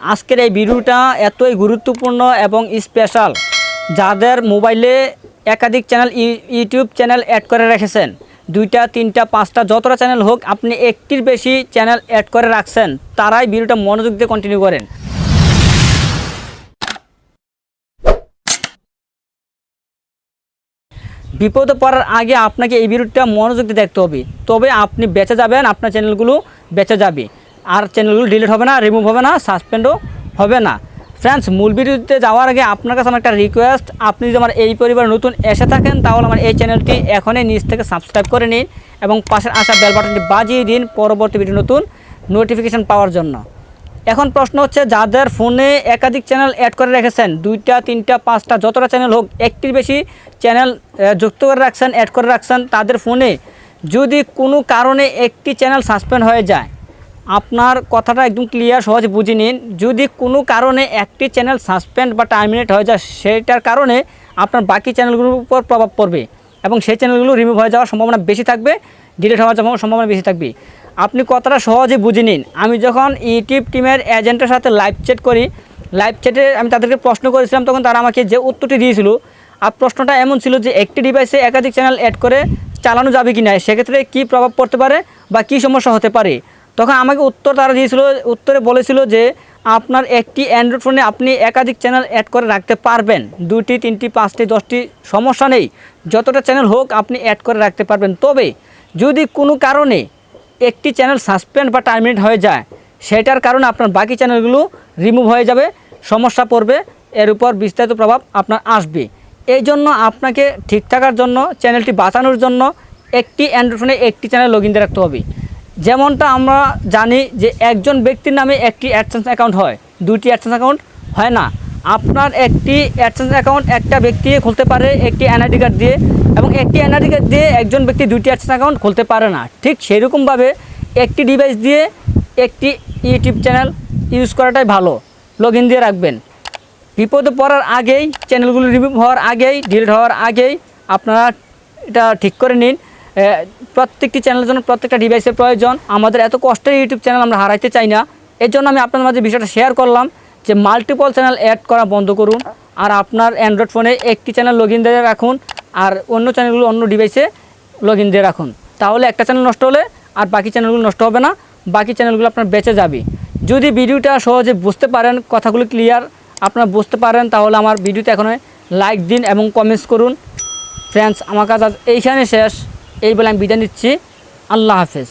আজকের এই ভিডিওটা এতই গুরুত্বপূর্ণ এবং স্পেশাল যাদের মোবাইলে একাধিক চ্যানেল ইউ- ইউটিউব চ্যানেল অ্যাড করে রেখেছেন। দুইটা, তিনটা, পাঁচটা, যতটা চ্যানেল হোক, আপনি একটির বেশি চ্যানেল অ্যাড করে রাখছেন, তারাই ভিডিওটা মনোযোগ দিয়ে কন্টিনিউ করেন। বিপদে পড়ার আগে আপনাকে এই ভিডিওটা মনোযোগ দিয়ে দেখতে হবে। তবে আপনি বেঁচে যাবেন, আপনার চ্যানেলগুলো বেঁচে যাবে। আর চ্যানেলগুলো ডিলিট হবে না রিমুভ হবে না সাসপেন্ডও হবে না। ফ্রেন্ডস মূল ভিডিওতে যাওয়ার আগে আপনার কাছে আমার একটা রিকোয়েস্ট আপনি যদি আমার এই পরিবার নতুন এসে থাকেন, তাহলে আমার এই চ্যানেলটি এখনই নিচ থেকে সাবস্ক্রাইব করে নিন এবং পাশের আসা বেল বাটনটি বাজিয়ে দিন পরবর্তী ভিডিও নতুন নোটিফিকেশান পাওয়ার জন্য। এখন প্রশ্ন হচ্ছে, যাদের ফোনে একাধিক চ্যানেল অ্যাড করে রেখেছেন, দুইটা, তিনটা, পাঁচটা, যতটা চ্যানেল হোক, একটির বেশি চ্যানেল যুক্ত করে রাখছেন অ্যাড করে রাখছেন, তাদের ফোনে যদি কোনো কারণে একটি চ্যানেল সাসপেন্ড হয়ে যায় আপনার কথাটা একদম ক্লিয়ার সহজে বুঝে নিন। যদি কোনো কারণে একটি চ্যানেল সাসপেন্ড বা টার্মিনেট হয়ে যায় সেটার কারণে আপনার বাকি চ্যানেলগুলোর উপর প্রভাব পড়বে এবং সেই চ্যানেলগুলো রিমুভ হয়ে যাওয়ার সম্ভাবনা বেশি থাকবে ডিলিট হওয়ার সম্ভাবনা- সম্ভাবনা বেশি থাকবে। আপনি কথাটা সহজে বুঝে নিন। আমি যখন ইউটিউব টিমের এজেন্টের সাথে লাইভ চ্যাট করি লাইভ চ্যাটে আমি তাদেরকে প্রশ্ন করেছিলাম, তখন তারা আমাকে যে উত্তরটি দিয়েছিল, আর প্রশ্নটা এমন ছিল যে একটি ডিভাইসে একাধিক চ্যানেল অ্যাড করে চালানো যাবে কি না সেক্ষেত্রে কী প্রভাব পড়তে পারে বা কী সমস্যা হতে পারে? তখন আমাকে উত্তর তারা দিয়েছিল, উত্তরে বলেছিল যে আপনার একটি অ্যান্ড্রয়েড ফোনে আপনি একাধিক চ্যানেল অ্যাড করে রাখতে পারবেন। দুটি তিনটি, পাঁচটি, দশটি, সমস্যা নেই। যতটা চ্যানেল হোক আপনি অ্যাড করে রাখতে পারবেন। তবে যদি কোনো কারণে একটি চ্যানেল সাসপেন্ড বা টার্মিনেট হয়ে যায়, সেটার কারণে আপনার বাকি চ্যানেলগুলো রিমুভ হয়ে যাবে, সমস্যা পড়বে, এর উপর বিস্তারিত প্রভাব আপনার আসবে। এই জন্য আপনাকে ঠিক থাকার জন্য চ্যানেলটি বাঁচানোর জন্য একটি অ্যান্ড্রয়েড ফোনে একটি চ্যানেল লগ রাখতে হবে। যেমনটা আমরা জানি যে একজন ব্যক্তির নামে একটি অ্যাডসেন্স অ্যাকাউন্ট হয় দুটি অ্যাডসেন্স অ্যাকাউন্ট হয় না। আপনার একটি অ্যাডসেন্স অ্যাকাউন্ট একটা ব্যক্তি খুলতে পারে একটি এনআইডি কার্ড দিয়ে এবং একটি এনআইডি কার্ড দিয়ে একজন ব্যক্তি দুইটি অ্যাডসেন্স অ্যাকাউন্ট খুলতে পারে না। ঠিক সেরকমভাবে একটি ডিভাইস দিয়ে একটি ইউটিউব চ্যানেল ইউজ করাটাই ভালো। লগ ইন দিয়ে রাখবেন। বিপদে পড়ার আগেই চ্যানেলগুলো রিমুভ হওয়ার আগেই ডিলিট হওয়ার আগেই আপনারা এটা ঠিক করে নিন। প্রত্যেকটি চ্যানেলের জন্য প্রত্যেকটা ডিভাইসের প্রয়োজন। আমাদের এত কষ্টের ইউটিউব চ্যানেল আমরা হারাইতে চাই না। এর জন্য আমি আপনাদের মাঝে বিষয়টা শেয়ার করলাম যে মাল্টিপল চ্যানেল অ্যাড করা বন্ধ করুন আর আপনার অ্যান্ড্রয়েড ফোনে একটি চ্যানেল লগ ইন দিয়ে রাখুন আর অন্য চ্যানেলগুলো অন্য ডিভাইসে লগ ইন দিয়ে রাখুন। তাহলে একটা চ্যানেল নষ্ট হলে আর বাকি চ্যানেলগুলো নষ্ট হবে না, বাকি চ্যানেলগুলো আপনার বেঁচে যাবে। যদি ভিডিওটা সহজে বুঝতে পারেন, কথাগুলো ক্লিয়ার আপনারা বুঝতে পারেন, তাহলে আমার ভিডিওতে এখন লাইক দিন এবং কমেন্টস করুন। ফ্রেন্ডস আমার কাজ আজ এইখানে শেষ। এই বলে আমি বিদায় নিচ্ছি। আল্লাহ হাফেজ।